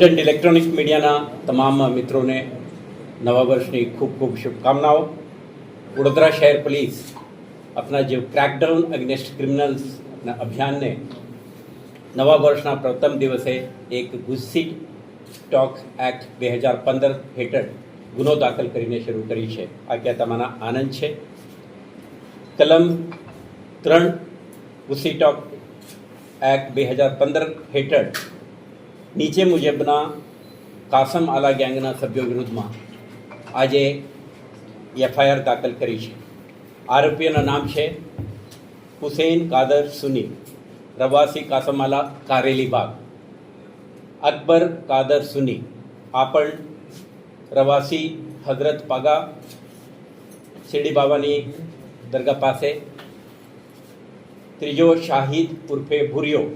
Present electronic મીડિયાના તમામ મિત્રોને નવા વર્ષની ખૂબ ખૂબ શુભકામનાઓ. વડોદરા શહેર પોલીસ આપના જે ક્રેકડાઉન અગેન્સ્ટ ક્રિમિનલ્સના અભિયાનને નવા વર્ષના પ્રથમ દિવસે એક ગુસ્સી સ્ટોક એક્ટ બે હજાર પંદર હેઠળ ગુનો દાખલ કરીને શરૂ કરી છે. આ કહેતામાંના આનંદ છે? કલમ ત્રણ ગુસ્સી ટોક એક્ટ બે હજાર પંદર હેઠળ નીચે મુજબના કાસમ આલા ગેંગના સભ્યો વિરુદ્ધમાં આજે એફઆઈઆર દાખલ કરી છે. આરોપીઓના નામ છે હુસૈન કાદર સુની, પ્રવાસી કાસમાલા કારેલી બાગ, અકબર કાદર સુની આપણ પણ પ્રવાસી હજરત પાગા, શિરડી બાબાની દરગાહ પાસે, ત્રીજો શાહિદ ઉર્ફે ભુરિયો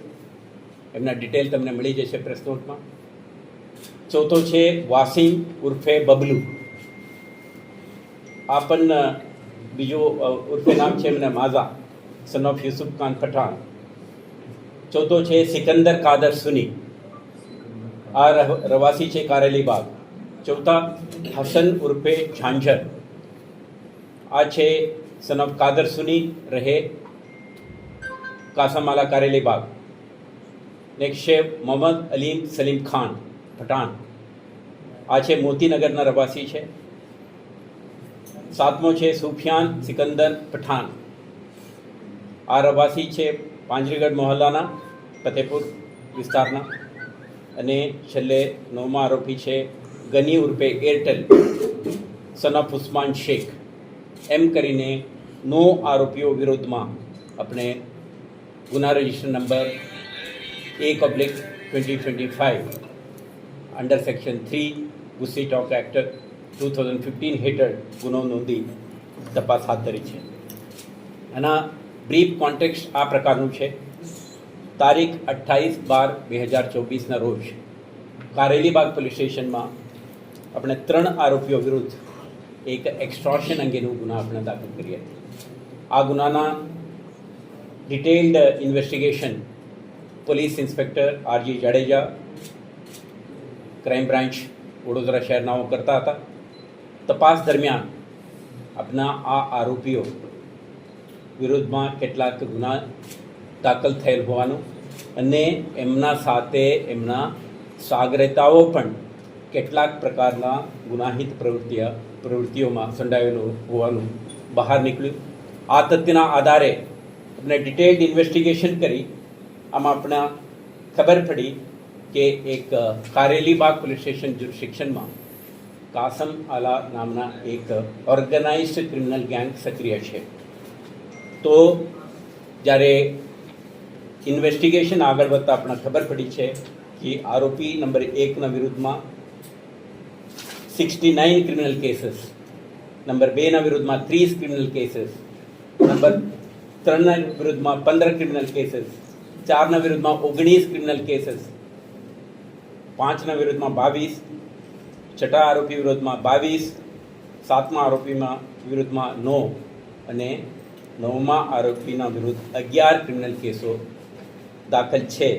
એમના ડિટેલ તમને મળી જશે પ્રેસનોટમાં ચોથો છે વાસીમ ઉર્ફે બબલુ. આ પણ બીજો ઉર્ફે નામ છે એમને માઝા. Son of Yusuf Khan Pathan. ચોથો છે સિકંદર કાદર સુની. આ રવાસી છે કારેલી બાગ ચોથા હસન ઉર્ફે ઝાંઝર. આ છે સન ઓફ કાદર સુની, રહે કાસામાલા કારેલી નેક્સ્ટ છે મોહમ્મદ અલીમ સલીમ ખાન, પઠાણ. આ છે મોતીનગરના રવાસી છે. સાતમો છે સુફિયાન સિકંદર, પઠાણ. આ રવાસી છે પાંજરીગઢ મોહલ્લાના, ફતેપુર વિસ્તારના. અને છેલ્લે નવમા આરોપી છે ગની ઉર્ફે Airtel son of Usman Shaikh. એમ કરીને નો આરોપીઓ વિરુદ્ધમાં આપણે ગુના રજિસ્ટર નંબર એક public twenty twenty five under section three GujCTOC act two thousand fifteen હેઠળ ગુનો નોંધી તપાસ હાથ ધરી છે. આના બ્રીફ કોન્ટેક્સ આ પ્રકારનું છે. તારીખ અઠ્ઠાવીસ બાર બે હજાર ચોવીસના રોજ કારેલીબાગ પોલીસ સ્ટેશનમાં આપણે ત્રણ આરોપીઓ વિરુદ્ધ એક એક્સ્ટ્રોશન અંગેનું ગુના આપણે દાખલ કરીએ આ ગુનાના detailed investigation police inspector RG Jadeja crime branch Vadodara શહેરનાઓ કરતા હતા. તપાસ દરમિયાન આપના આ આરોપીઓ વિરુદ્ધમાં કેટલાક ગુના દાખલ થયેલ હોવાનું અને એમના સાથે એમના સાગરેતાઓ પણ કેટલાક પ્રકારના ગુનાહિત પ્રવૃત્તિઓ, પ્રવૃત્તિઓમાં સંડાયેલું હોવાનું બહાર નીકળ્યું. આ તથ્યના આધારે આપણે ડિટેલ્ડ ઇન્વેસ્ટિગેશન કરી આમાં આપણા ખબર પડી કે એક કારેલીબાગ પોલીસ સ્ટેશન શિક્ષણમાં કાસમ આલા નામના એક ઓર્ગેનાઇઝડ ક્રિમિનલ ગેંગ સક્રિય છે. તો જ્યારે ઇન્વેસ્ટિગેશન આગળ વધતા આપણને ખબર પડી છે કે આરોપી નંબર એકના વિરુદ્ધમાં sixty nine criminal cases, number બેના વિરુદ્ધમાં ત્રીસ ક્રિમિનલ કેસીસ, નંબર ત્રણના વિરુદ્ધમાં પંદર ક્રિમિનલ કેસીસ ચારના વિરુદ્ધમાં ઓગણીસ ક્રિમિનલ કેસીસ પાંચના વિરુદ્ધમાં બાવીસ, છઠ્ઠા આરોપી વિરુદ્ધમાં બાવીસ, સાતમા આરોપીમાં વિરુદ્ધમાં નો અને નવમા આરોપીના વિરુદ્ધ અગિયાર ક્રિમિનલ કેસો દાખલ છે.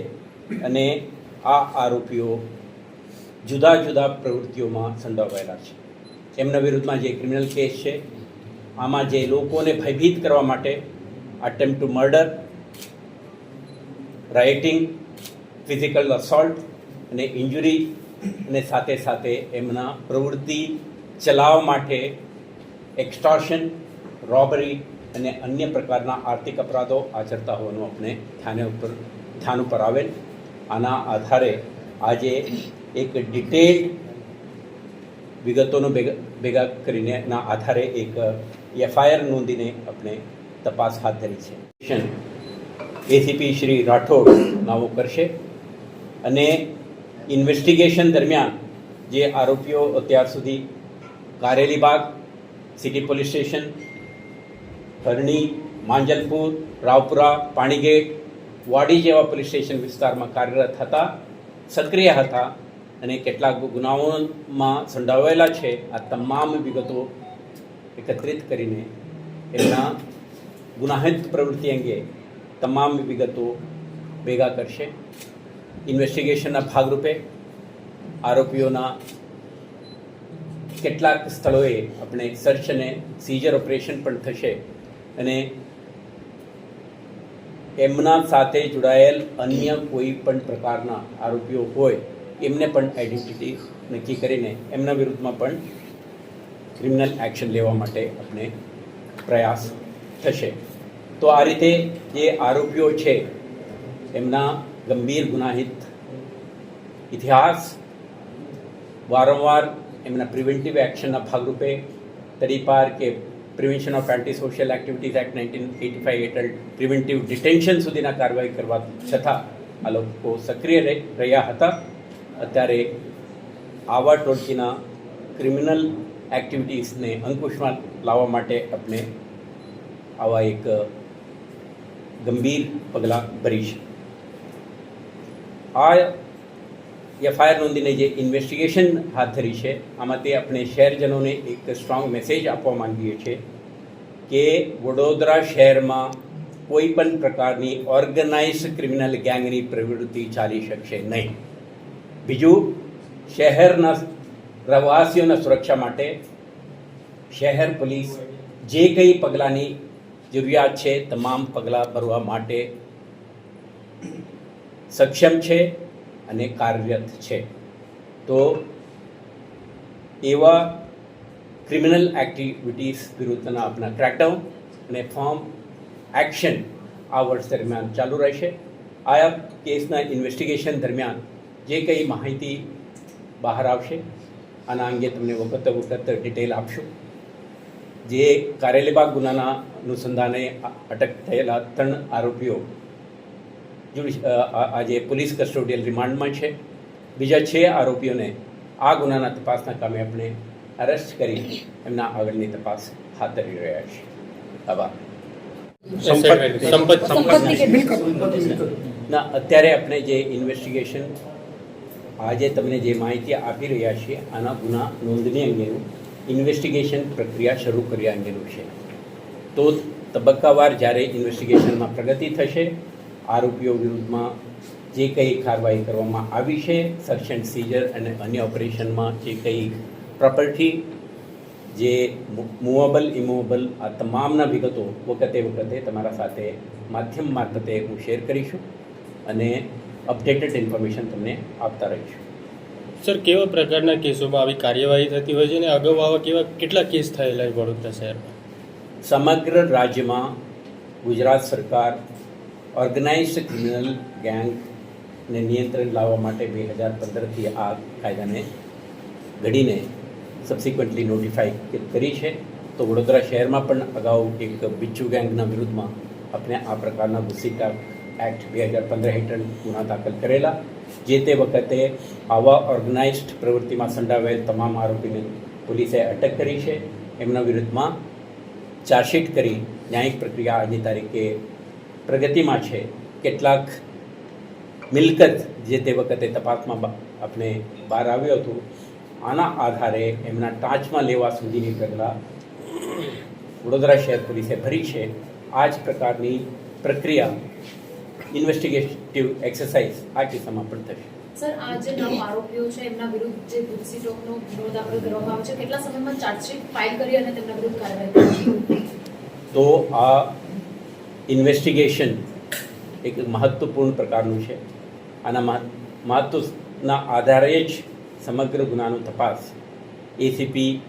અને આ આરોપીઓ જુદા જુદા પ્રવૃત્તિઓમાં સંડોવાયેલા છે. એમના વિરુદ્ધમાં જે ક્રિમિનલ કેસ છે, આમાં જે લોકોને ભયભીત કરવા માટે attempt to murder rioting, physical assault અને ઇન્જુરી અને સાથે સાથે એમના પ્રવૃત્તિ ચલાવવા માટે એક્સ્ટોર્શન, રોબરી અને અન્ય પ્રકારના આર્થિક અપરાધો આચરતા હોવાનું આપણે ધ્યાને ઉપર ધ્યાન ઉપર આવેલ. આના આધારે આજે એક ડિટેલ વિગતોનો ભેગા ભેગા કરીને ના આધારે એક એફઆઈઆર નોંધીને આપણે તપાસ હાથ ધરી છે. એસીપી શ્રી રાઠોડ નાવો કરશે. અને ઇન્વેસ્ટિગેશન દરમિયાન જે આરોપીઓ અત્યાર સુધી Karelibagh city police station Harni Manjalpur, Raopura, Panigate, Wadi જેવા પોલીસ સ્ટેશન વિસ્તારમાં કાર્યરત હતા, સક્રિય હતા અને કેટલાક ગુનાઓમાં સંડોવાયેલા છે. આ તમામ વિગતો એકત્રિત કરીને એમના ગુનાહિત પ્રવૃત્તિ અંગે તમામ વિગતો ભેગા કરશે. ઇન્વેસ્ટિગેશનના ભાગરૂપે આરોપીઓના કેટલાક સ્થળોએ આપણે સર્ચ અને સીઝર ઓપરેશન પણ થશે અને એમના સાથે જોડાયેલ અન્ય કોઈ પણ પ્રકારના આરોપીઓ હોય, એમને પણ આઈડેન્ટિટી નક્કી કરીને એમના વિરુદ્ધમાં પણ ક્રિમિનલ એક્શન લેવા માટે આપણે પ્રયાસ થશે. તો આ રીતે જે આરોપીઓ છે, એમના ગંભીર ગુનાહિત ઇતિહાસ વારંવાર એમના પ્રિવેન્ટિવ એક્શનના ભાગરૂપે તરીપાર કે prevention of anti social activities act nineteen eighty five હેઠળ પ્રિવેન્ટિવ ડિટેન્શન સુધીના કાર્યવાહી કરવા છતાં આ લોકો સક્રિય રહે- રહ્યા હતા. અત્યારે આવા ટોળકીના ક્રિમિનલ એક્ટિવિટીઝને અંકુશમાં લાવવા માટે આપણે આવા એક ગંભીર પગલાં ભરી છે. આ એફઆઈઆર નોંધીને જે ઇન્વેસ્ટિગેશન હાથ ધરી છે આમાંથી આપણે શહેરજનોને એક સ્ટ્રોંગ મેસેજ આપવા માંગીએ છીએ કે વડોદરા શહેરમાં કોઈ પણ પ્રકારની ઓર્ગેનાઇઝ ક્રિમિનલ ગેંગની પ્રવૃત્તિ ચાલી શકશે નહીં. બીજું, શહેરના રહેવાસીઓના સુરક્ષા માટે શહેર પોલીસ જે કંઈ પગલાંની જરૂરિયાત છે, તમામ પગલાં ભરવા માટે સક્ષમ છે અને કાર્યરત છે. તો એવા ક્રિમિનલ એક્ટિવિટીઝ વિરુદ્ધના આપણા ક્રેકડાઉન અને ફોર્મ એક્શન આ વર્ષ દરમિયાન ચાલુ રહેશે. આ કેસના ઇન્વેસ્ટિગેશન દરમિયાન જે કંઈ માહિતી બહાર આવશે, આના અંગે તમને વખત વખત ડિટેલ આપશું. જે કારેલીબાગ ગુનાના અનુસંધાને અટક થયેલા ત્રણ આરોપીઓ આજે પોલીસ કસ્ટોડિયલ રિમાન્ડમાં છે. બીજા છ આરોપીઓને આ ગુનાના તપાસના કામે આપણે અરેસ્ટ કરી એમના આગળની તપાસ હાથ ધરી રહ્યા છે આભાર. ના અત્યારે આપણે જે ઇન્વેસ્ટિગેશન આજે તમને જે માહિતી આપી રહ્યા છીએ આના ગુના નોંધણી અંગેનું ઇન્વેસ્ટિગેશન પ્રક્રિયા શરૂ કર્યા અંગેનું છે. તો તબક્કાવાર જ્યારે ઇન્વેસ્ટિગેશનમાં પ્રગતિ થશે, આરોપીઓ વિરુદ્ધમાં જે કંઈ કાર્યવાહી કરવામાં આવી છે સર્ચ એન્ડ સીઝર અને અન્ય ઓપરેશનમાં જે કંઈ પ્રોપર્ટી, જે મૂવેબલ, ઇમૂવેબલ, આ તમામના વિગતો વખતે વખતે તમારા સાથે માધ્યમ મારફતે હું શેર કરીશું અને અપડેટેડ ઇન્ફોર્મેશન તમને આપતા રહીશું. સર, કેવા પ્રકારના કેસોમાં આવી કાર્યવાહી થતી હોય છે અને અગાઉ આવા કેવા કેટલા કેસ થયેલા વડોદરા શહેરમાં? સમગ્ર રાજ્યમાં ગુજરાત સરકાર ઓર્ગેનાઇઝ્ડ ક્રિમિનલ ગેંગને નિયંત્રણ લાવવા માટે બે હજાર પંદરથી આ કાયદાને ઘડીને સબસિક્વન્ટલી નોટિફાઈ કરી છે. તો વડોદરા શહેરમાં પણ અગાઉ એક બિચ્છુ ગેંગના વિરુદ્ધમાં આપણે આ પ્રકારના ગુસ્સીટા એક્ટ બે હજાર પંદર હેઠળ ગુના દાખલ કરેલા. જે તે વખતે આવા ઓર્ગેનાઇઝડ પ્રવૃત્તિમાં સંડોવાયેલ તમામ આરોપીને પોલીસે અટક કરી છે. એમના વિરુદ્ધમાં ચાર્જશીટ કરી ન્યાયિક પ્રક્રિયા આજની તારીખે પ્રગતિમાં છે. કેટલાક મિલકત જે તે વખતે તપાસમાં આપણે બહાર આવ્યું હતું, આના આધારે એમના ટાંચમાં લેવા સુધીની પગલાં વડોદરા શહેર પોલીસે ભરી છે. આ જ પ્રકારની પ્રક્રિયા ઇન્વેસ્ટિગેટિવ એક્સરસાઇઝ આ કિસ્સામાં પણ થશે. સર આ જે નવ આરોપીઓ છે એમના વિરુદ્ધ જે ગુજસી ટોકનો ગુનો દાખલ કરવામાં આવે છે કેટલા સમયમાં ચાર્જશીટ ફાઇલ કરી અને તેમના વિરુદ્ધ કાર્યવાહી તો આ ઇન્વેસ્ટિગેશન એક મહત્વપૂર્ણ પ્રકારનું છે. આના મહ- મહત્વના આધારે જ સમગ્ર ગુનાનો તપાસ એસીપી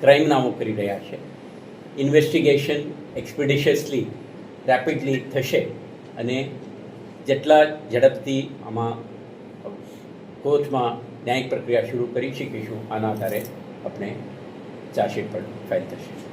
ક્રાઇમ નામો કરી રહ્યા છે. ઇન્વેસ્ટિગેશન એક્સપિડિશિયસલી રેપિડલી થશે અને જેટલા ઝડપથી આમાં કોર્ટમાં ન્યાયિક પ્રક્રિયા શરૂ કરી શકીશું, આના આધારે આપણે ચાર્જશીટ પણ ફાઇલ થશે